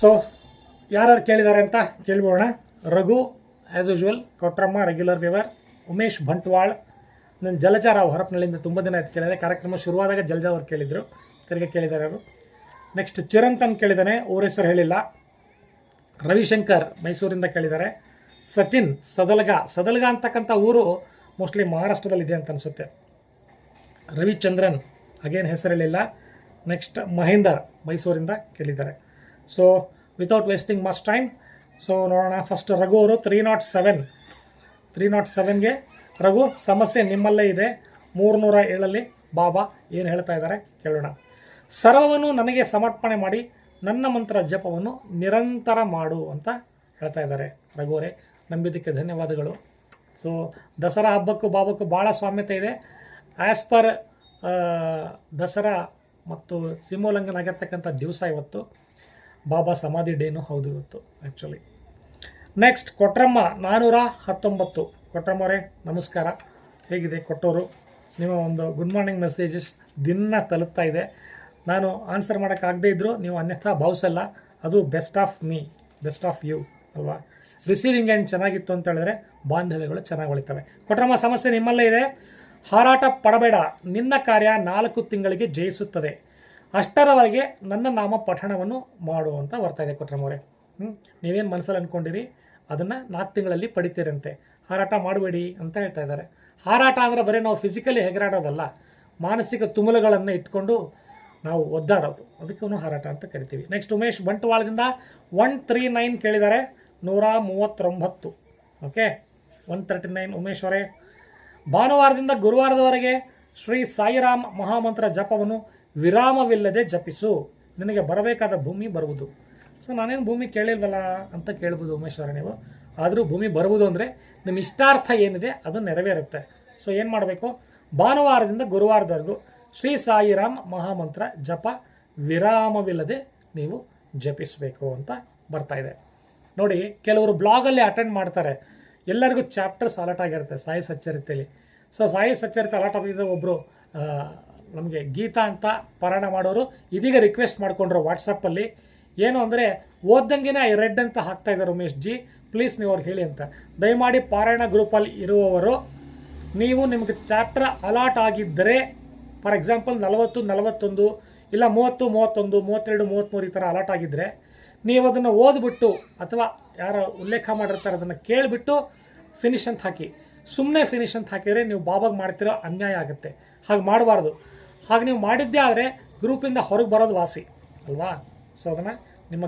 So ಯಾರ್ಯಾರು ಕೇಳಿದ್ದಾರೆ ಅಂತ ಕೇಳ್ಬೋಣ Raghu as usual Kotramma regular viewer Umesh Bantwal. ನನ್ನ ಜಲಜ ರಾವ್ ತುಂಬ ದಿನ ಆಯ್ತು ಕೇಳಿದೆ. ಕಾರ್ಯಕ್ರಮ ಶುರುವಾದಾಗ ಜಲಜ ಅವ್ರು ಕೇಳಿದರು. ತಿರುಗಿ ಕೇಳಿದ್ದಾರೆ ಅವರು. ನೆಕ್ಸ್ಟ್ ಚಿರಂತನ್ ಕೇಳಿದ್ದಾನೆ. ಊರ ಹೆಸರು ಹೇಳಿಲ್ಲ. ರವಿಶಂಕರ್ ಮೈಸೂರಿಂದ ಕೇಳಿದ್ದಾರೆ. ಸಚಿನ್, ಸದಲಗ. ಸದಲಗ ಅಂತಕ್ಕಂಥ ಊರು ಮೋಸ್ಟ್ಲಿ ಮಹಾರಾಷ್ಟ್ರದಲ್ಲಿದೆ ಅಂತ ಅನಿಸುತ್ತೆ. ರವಿಚಂದ್ರನ್ ಅಗೇನ್ ಹೆಸರು ಹೇಳಿಲ್ಲ. ನೆಕ್ಸ್ಟ್ ಮಹೇಂದರ್ ಮೈಸೂರಿಂದ ಕೇಳಿದ್ದಾರೆ. So without wasting must time so ನೋಡೋಣ. ಫಸ್ಟ್ ರಘು ಅವರು three nought seven three nought ಸೆವೆನ್ಗೆ Raghu, ಸಮಸ್ಯೆ ನಿಮ್ಮಲ್ಲೇ ಇದೆ. ಮೂರುನೂರ ಏಳಲ್ಲಿ ಬಾಬಾ ಏನು ಹೇಳ್ತಾ ಇದ್ದಾರೆ ಕೇಳೋಣ. ಸರ್ವವನ್ನು ನನಗೆ ಸಮರ್ಪಣೆ ಮಾಡಿ, ನನ್ನ ಮಂತ್ರ ಜಪವನ್ನು ನಿರಂತರ ಮಾಡು ಅಂತ ಹೇಳ್ತಾ ಇದ್ದಾರೆ ರಘುವರೇ ನಂಬಿದ್ದಕ್ಕೆ ಧನ್ಯವಾದಗಳು. ಸೊ ದಸರಾ ಹಬ್ಬಕ್ಕೂ ಬಾಬಕ್ಕೂ ಭಾಳ ಸ್ವಾಮ್ಯತೆ ಇದೆ. ಆ್ಯಸ್ ಪರ್ ದಸರಾ ಮತ್ತು ಸಿಂಹೋಲ್ಲಂಘನ ಆಗಿರ್ತಕ್ಕಂಥ ದಿವಸ ಇವತ್ತು ಬಾಬಾ ಸಮಾಧಿ ಡೇನು ಹೌದು ಇವತ್ತು ಆ್ಯಕ್ಚುಲಿ ನೆಕ್ಸ್ಟ್ ಕೊಟ್ರಮ್ಮ ನಾನ್ನೂರ ಹತ್ತೊಂಬತ್ತು. ಕೊಟ್ರಮ್ಮರೇ ನಮಸ್ಕಾರ. ಹೇಗಿದೆ ಕೊಟ್ಟೋರು? ನಿಮ್ಮ ಒಂದು ಗುಡ್ ಮಾರ್ನಿಂಗ್ ಮೆಸೇಜಸ್ ದಿನ ತಲುಪ್ತಾ ಇದೆ. ನಾನು ಆನ್ಸರ್ ಮಾಡೋಕ್ಕಾಗದೇ ಇದ್ದರೂ ನೀವು ಅನ್ಯಥಾ ಭಾವಿಸಲ್ಲ. ಅದು best of me best of you ಅಲ್ವಾ? ರಿಸೀವಿಂಗ್ ಎಂಡ್ ಚೆನ್ನಾಗಿತ್ತು ಅಂತ ಹೇಳಿದ್ರೆ ಬಾಂಧವ್ಯಗಳು ಚೆನ್ನಾಗಿ ಉಳಿತವೆ ಕೊಟ್ರಮ್ಮ, ಸಮಸ್ಯೆ ನಿಮ್ಮಲ್ಲೇ ಇದೆ. ಹಾರಾಟ ಪಡಬೇಡ. ನಿನ್ನ ಕಾರ್ಯ ನಾಲ್ಕು ತಿಂಗಳಿಗೆ ಜಯಿಸುತ್ತದೆ. ಅಷ್ಟರವರೆಗೆ ನನ್ನ ನಾಮ ಪಠಣವನ್ನು ಮಾಡು ಅಂತ ಬರ್ತಾ ಇದೆ ಕೊಟ್ರಮೋರೆ ಹ್ಞೂ ನೀವೇನು ಮನಸ್ಸಲ್ಲಿ ಅಂದ್ಕೊಂಡಿರಿ ಅದನ್ನು ನಾಲ್ಕು ತಿಂಗಳಲ್ಲಿ ಪಡಿತೀರಂತೆ. ಹಾರಾಟ ಮಾಡಬೇಡಿ ಅಂತ ಹೇಳ್ತಾ ಇದ್ದಾರೆ. ಹಾರಾಟ ಅಂದರೆ ಬರೀ ನಾವು ಫಿಸಿಕಲಿ ಹೆಗರಾಡೋದಲ್ಲ, ಮಾನಸಿಕ ತುಮಲುಗಳನ್ನು ಇಟ್ಕೊಂಡು ನಾವು ಒದ್ದಾಡೋದು. ಅದಕ್ಕೂ ಹಾರಾಟ ಅಂತ ಕರಿತೀವಿ. ನೆಕ್ಸ್ಟ್ ಉಮೇಶ್ ಬಂಟ್ವಾಳದಿಂದ ಒನ್ ತ್ರೀ ನೈನ್ ಕೇಳಿದ್ದಾರೆ. ನೂರ ಮೂವತ್ತೊಂಬತ್ತು. Okay one thirty nine Umesh ಅವರೇ. ಭಾನುವಾರದಿಂದ ಗುರುವಾರದವರೆಗೆ ಶ್ರೀ ಸಾಯಿರಾಮ್ ಮಹಾಮಂತ್ರ ಜಪವನ್ನು ವಿರಾಮವಿಲ್ಲದೆ ಜಪಿಸು. ನಿನಗೆ ಬರಬೇಕಾದ ಭೂಮಿ ಬರುವುದು. ಸೊ ನಾನೇನು ಭೂಮಿ ಕೇಳಿಲ್ವಲ್ಲ ಅಂತ ಕೇಳ್ಬೋದು ಉಮೇಶ್ವರ ನೀವು. ಆದರೂ ಭೂಮಿ ಬರುವುದು ಅಂದರೆ ನಿಮ್ಮ ಇಷ್ಟಾರ್ಥ ಏನಿದೆ ಅದು ನೆರವೇರುತ್ತೆ. ಸೊ ಏನು ಮಾಡಬೇಕು? ಭಾನುವಾರದಿಂದ ಗುರುವಾರದವರೆಗೂ ಶ್ರೀ ಸಾಯಿರಾಮ್ ಮಹಾಮಂತ್ರ ಜಪ ವಿರಾಮವಿಲ್ಲದೆ ನೀವು ಜಪಿಸಬೇಕು ಅಂತ ಬರ್ತಾ ಇದೆ. ನೋಡಿ, ಕೆಲವರು ಬ್ಲಾಗಲ್ಲಿ ಅಟೆಂಡ್ ಮಾಡ್ತಾರೆ. ಎಲ್ಲರಿಗೂ ಚಾಪ್ಟರ್ಸ್ ಅಲರ್ಟ್ ಆಗಿರುತ್ತೆ ಸಾಯಿ ಸಚ್ಚರಿತೆಯಲ್ಲಿ ಸೊ ಸಾಯಿ ಸಚ್ಚರಿತೆ ಅಲರ್ಟ್ ಆಗಿದ್ದರೆ ಒಬ್ಬರು ನಮಗೆ ಗೀತಾ ಅಂತ ಪಾರಾಯಣ ಮಾಡೋರು. ಇದೀಗ ರಿಕ್ವೆಸ್ಟ್ ಮಾಡಿಕೊಂಡ್ರು ವಾಟ್ಸಪ್ಪಲ್ಲಿ ಏನು ಅಂದರೆ ಓದ್ದಂಗೆನೇ ಐ ರೆಡ್ ಅಂತ ಹಾಕ್ತಾ ಇದ್ದಾರೆ ಉಮೇಶ್ ಜಿ ಪ್ಲೀಸ್ ನೀವು ಅವ್ರಿಗೆ ಹೇಳಿ ಅಂತ. ದಯಮಾಡಿ ಪಾರಾಯಣ ಗ್ರೂಪಲ್ಲಿ ಇರುವವರು, ನೀವು ನಿಮಗೆ ಚಾಪ್ಟರ್ ಅಲಾಟ್ ಆಗಿದ್ದರೆ ಫಾರ್ ಎಕ್ಸಾಂಪಲ್ ನಲವತ್ತು, ನಲವತ್ತೊಂದು, ಇಲ್ಲ ಮೂವತ್ತು, ಮೂವತ್ತೊಂದು, ಮೂವತ್ತೆರಡು ಮೂವತ್ತ್ಮೂರು ಈ ಥರ ಅಲಾಟ್ ಆಗಿದ್ದರೆ ನೀವು ಅದನ್ನು ಓದ್ಬಿಟ್ಟು, ಅಥವಾ ಯಾರೋ ಉಲ್ಲೇಖ ಮಾಡಿರ್ತಾರೆ ಅದನ್ನು ಕೇಳಿಬಿಟ್ಟು ಫಿನಿಶ್ ಅಂತ ಹಾಕಿ. ಸುಮ್ಮನೆ ಫಿನಿಶ್ ಅಂತ ಹಾಕಿದರೆ ನೀವು ಬಾಬಾಗೆ ಮಾಡ್ತಿರೋ ಅನ್ಯಾಯ ಆಗುತ್ತೆ. ಹಾಗೆ ಮಾಡಬಾರ್ದು. ಹಾಗೆ ನೀವು ಮಾಡಿದ್ದೇ ಆದರೆ ಗ್ರೂಪಿಂದ ಹೊರಗೆ ಬರೋದು ವಾಸಿ. ಅಲ್ವಾ? ಸೊ ಅದನ್ನು ನಿಮ್ಮ